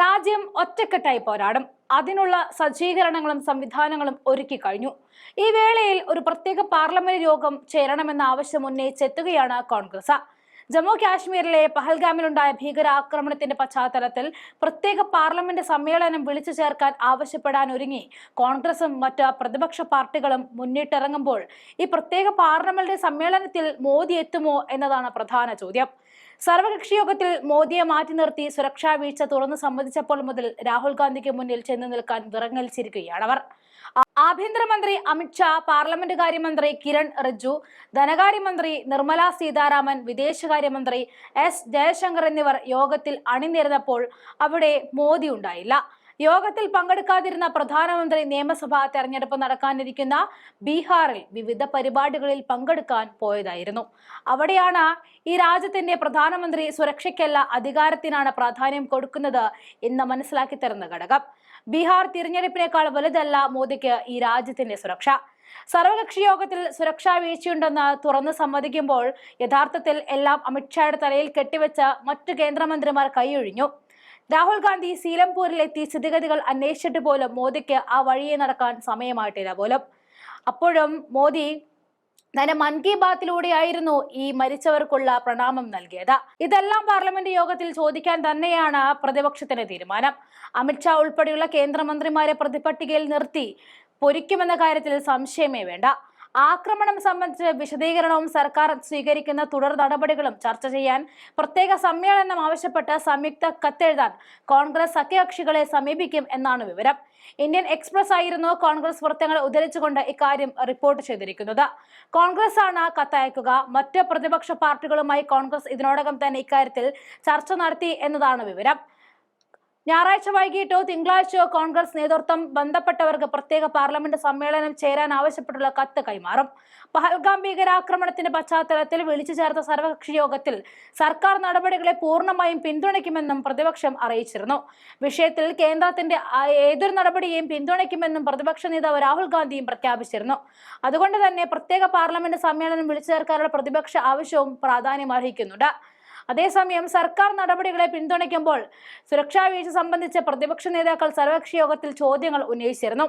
രാജ്യം ഒറ്റക്കെട്ടായി പോരാടും. അതിനുള്ള സജ്ജീകരണങ്ങളും സംവിധാനങ്ങളും ഒരുക്കി കഴിഞ്ഞു. ഈ വേളയിൽ ഒരു പ്രത്യേക പാർലമെന്റ് യോഗം ചേരണമെന്ന ആവശ്യം ഉന്നയിച്ചെത്തുകയാണ് കോൺഗ്രസ്. ജമ്മു കാശ്മീരിലെ പഹൽഗാമിലുണ്ടായ ഭീകരാക്രമണത്തിന്റെ പശ്ചാത്തലത്തിൽ പ്രത്യേക പാർലമെന്റ് സമ്മേളനം വിളിച്ചു ചേർക്കാൻ ആവശ്യപ്പെടാൻ ഒരുങ്ങി. കോൺഗ്രസും മറ്റ് പ്രതിപക്ഷ പാർട്ടികളും മുന്നിട്ടിറങ്ങുമ്പോൾ ഈ പ്രത്യേക പാർലമെന്റ് സമ്മേളനത്തിൽ മോദി എത്തുമോ എന്നതാണ് പ്രധാന ചോദ്യം. സർവകക്ഷി യോഗത്തിൽ മോദിയെ മാറ്റി നിർത്തി സുരക്ഷാ വീഴ്ച തുറന്നു സമ്മതിച്ചപ്പോൾ മുതൽ രാഹുൽ ഗാന്ധിക്ക് മുന്നിൽ ചെന്ന് നിൽക്കാൻ വിറങ്ങലിച്ചിരിക്കുകയാണവർ അവർ. ആഭ്യന്തരമന്ത്രി അമിത്ഷാ പാർലമെന്റ് കാര്യമന്ത്രി കിരൺ റിജ്ജു ധനകാര്യമന്ത്രി നിർമ്മല സീതാരാമൻ വിദേശകാര്യമന്ത്രി എസ് ജയശങ്കർ എന്നിവർ യോഗത്തിൽ അണിനിരന്നപ്പോൾ അവിടെ മോദി ഉണ്ടായില്ല. യോഗത്തിൽ പങ്കെടുക്കാതിരുന്ന പ്രധാനമന്ത്രി നിയമസഭാ തെരഞ്ഞെടുപ്പ് നടക്കാനിരിക്കുന്ന ബീഹാറിൽ വിവിധ പരിപാടികളിൽ പങ്കെടുക്കാൻ പോയതായിരുന്നു. അവിടെയാണ് ഈ രാജ്യത്തിന്റെ പ്രധാനമന്ത്രി സുരക്ഷയ്ക്കല്ല അധികാരത്തിനാണ് പ്രാധാന്യം കൊടുക്കുന്നത് എന്ന് മനസ്സിലാക്കി തരുന്ന ഘടകം. ബീഹാർ തിരഞ്ഞെടുപ്പിനേക്കാൾ വലുതല്ല മോദിക്ക് ഈ രാജ്യത്തിന്റെ സുരക്ഷ. സർവകക്ഷി യോഗത്തിൽ സുരക്ഷാ വീഴ്ചയുണ്ടെന്ന് തുറന്നു സമ്മതിക്കുമ്പോൾ യഥാർത്ഥത്തിൽ എല്ലാം അമിത്ഷായുടെ തലയിൽ കെട്ടിവെച്ച മറ്റു കേന്ദ്രമന്ത്രിമാർ കൈയൊഴിഞ്ഞു. രാഹുൽ ഗാന്ധി സീലംപൂരിലെത്തി സ്ഥിതിഗതികൾ അന്വേഷിച്ചിട്ട് പോലും മോദിക്ക് ആ വഴിയെ നടക്കാൻ സമയമായിട്ടില്ല പോലും. അപ്പോഴും മോദി തന്നെ മൻ കി ബാത്തിലൂടെയായിരുന്നു ഈ മരിച്ചവർക്കുള്ള പ്രണാമം നൽകിയത്. ഇതെല്ലാം പാർലമെന്റ് യോഗത്തിൽ ചോദിക്കാൻ തന്നെയാണ് പ്രതിപക്ഷത്തിന്റെ തീരുമാനം. അമിത്ഷാ ഉൾപ്പെടെയുള്ള കേന്ദ്രമന്ത്രിമാരെ പ്രതിപട്ടികയിൽ നിർത്തി പൊരിക്കുമെന്ന കാര്യത്തിൽ സംശയമേ വേണ്ട. ആക്രമണം സംബന്ധിച്ച് വിശദീകരണവും സർക്കാർ സ്വീകരിക്കുന്ന തുടർ നടപടികളും ചർച്ച ചെയ്യാൻ പ്രത്യേക സമ്മേളനം ആവശ്യപ്പെട്ട് സംയുക്ത കത്തെഴുതാൻ കോൺഗ്രസ് സഖ്യകക്ഷികളെ സമീപിക്കും എന്നാണ് വിവരം. ഇന്ത്യൻ എക്സ്പ്രസ് ആയിരുന്നു കോൺഗ്രസ് വൃത്തങ്ങൾ ഉദ്ധരിച്ചുകൊണ്ട് ഇക്കാര്യം റിപ്പോർട്ട് ചെയ്തിരിക്കുന്നത്. കോൺഗ്രസ് ആണ് കത്തയക്കുക. മറ്റ് പ്രതിപക്ഷ പാർട്ടികളുമായി കോൺഗ്രസ് ഇതിനോടകം തന്നെ ഇക്കാര്യത്തിൽ ചർച്ച നടത്തി എന്നതാണ് വിവരം. ഞായറാഴ്ച വൈകിട്ടോ തിങ്കളാഴ്ചയോ കോൺഗ്രസ് നേതൃത്വം ബന്ധപ്പെട്ടവർക്ക് പ്രത്യേക പാർലമെന്റ് സമ്മേളനം ചേരാൻ ആവശ്യപ്പെട്ടുള്ള കത്ത് കൈമാറും. പഹൽഗാം ഭീകരാക്രമണത്തിന്റെ പശ്ചാത്തലത്തിൽ വിളിച്ചു ചേർത്ത സർവകക്ഷി യോഗത്തിൽ സർക്കാർ നടപടികളെ പൂർണമായും പിന്തുണയ്ക്കുമെന്നും പ്രതിപക്ഷം അറിയിച്ചിരുന്നു. വിഷയത്തിൽ കേന്ദ്രത്തിന്റെ ഏതൊരു നടപടിയെയും പിന്തുണയ്ക്കുമെന്നും പ്രതിപക്ഷ നേതാവ് രാഹുൽ ഗാന്ധിയും പ്രഖ്യാപിച്ചിരുന്നു. അതുകൊണ്ട് തന്നെ പ്രത്യേക പാർലമെന്റ് സമ്മേളനം വിളിച്ചു ചേർക്കാനുള്ള പ്രതിപക്ഷ ആവശ്യവും പ്രാധാന്യം അർഹിക്കുന്നുണ്ട്. അതേസമയം സർക്കാർ നടപടികളെ പിന്തുണയ്ക്കുമ്പോൾ സുരക്ഷാ വീഴ്ച സംബന്ധിച്ച് പ്രതിപക്ഷ നേതാക്കൾ സർവകക്ഷി യോഗത്തിൽ ചോദ്യങ്ങൾ ഉന്നയിച്ചിരുന്നു.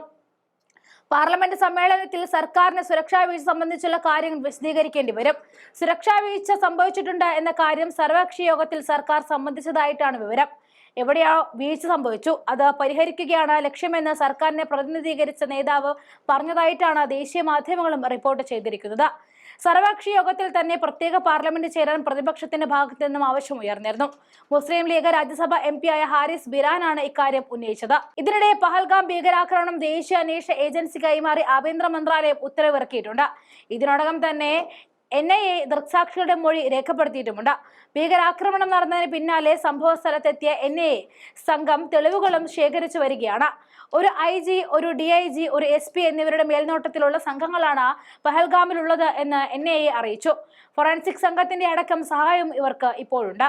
പാർലമെന്റ് സമ്മേളനത്തിൽ സർക്കാരിന് സുരക്ഷാ വീഴ്ച സംബന്ധിച്ചുള്ള കാര്യങ്ങൾ വിശദീകരിക്കേണ്ടി വരും. സുരക്ഷാ വീഴ്ച സംഭവിച്ചിട്ടുണ്ട് എന്ന കാര്യം സർവകക്ഷി യോഗത്തിൽ സർക്കാർ സംബന്ധിച്ചതായിട്ടാണ് വിവരം. എവിടെയാ വീഴ്ച സംഭവിച്ചു? അത് പരിഹരിക്കുകയാണ് ലക്ഷ്യമെന്ന് സർക്കാരിനെ പ്രതിനിധീകരിച്ച നേതാവ് പറഞ്ഞതായിട്ടാണ് ദേശീയ മാധ്യമങ്ങളും റിപ്പോർട്ട് ചെയ്തിരിക്കുന്നത്. സർവകക്ഷി യോഗത്തിൽ തന്നെ പ്രത്യേക പാർലമെന്റ് ചേരാൻ പ്രതിപക്ഷത്തിന്റെ ഭാഗത്തു നിന്നും ആവശ്യം ഉയർന്നിരുന്നു. മുസ്ലിം ലീഗ് രാജ്യസഭ എം ആയ ഹാരിസ് ബിരാനാണ് ഇക്കാര്യം ഉന്നയിച്ചത്. ഇതിനിടെ പഹൽഗാം ഭീകരാക്രമണം ദേശീയ അന്വേഷണ ഏജൻസി കൈമാറി ആഭ്യന്തര മന്ത്രാലയം ഉത്തരവിറക്കിയിട്ടുണ്ട്. ഇതിനോടകം തന്നെ എൻ ഐ എ ദൃക്സാക്ഷികളുടെ മൊഴി രേഖപ്പെടുത്തിയിട്ടുമുണ്ട്. ഭീകരാക്രമണം നടന്നതിന് പിന്നാലെ സംഭവ സ്ഥലത്തെത്തിയ എൻ ഐ എ സംഘം തെളിവുകളും ശേഖരിച്ചു വരികയാണ്. ഒരു ഐ ജി ഒരു ഡി ഐ ജി ഒരു എസ് പി എന്നിവരുടെ മേൽനോട്ടത്തിലുള്ള സംഘങ്ങളാണ് പഹൽഗാമിലുള്ളത് എന്ന് എൻ ഐ എ അറിയിച്ചു. ഫോറൻസിക് സംഘത്തിന്റെ അടക്കം സഹായം ഇവർക്ക് ഇപ്പോഴുണ്ട്.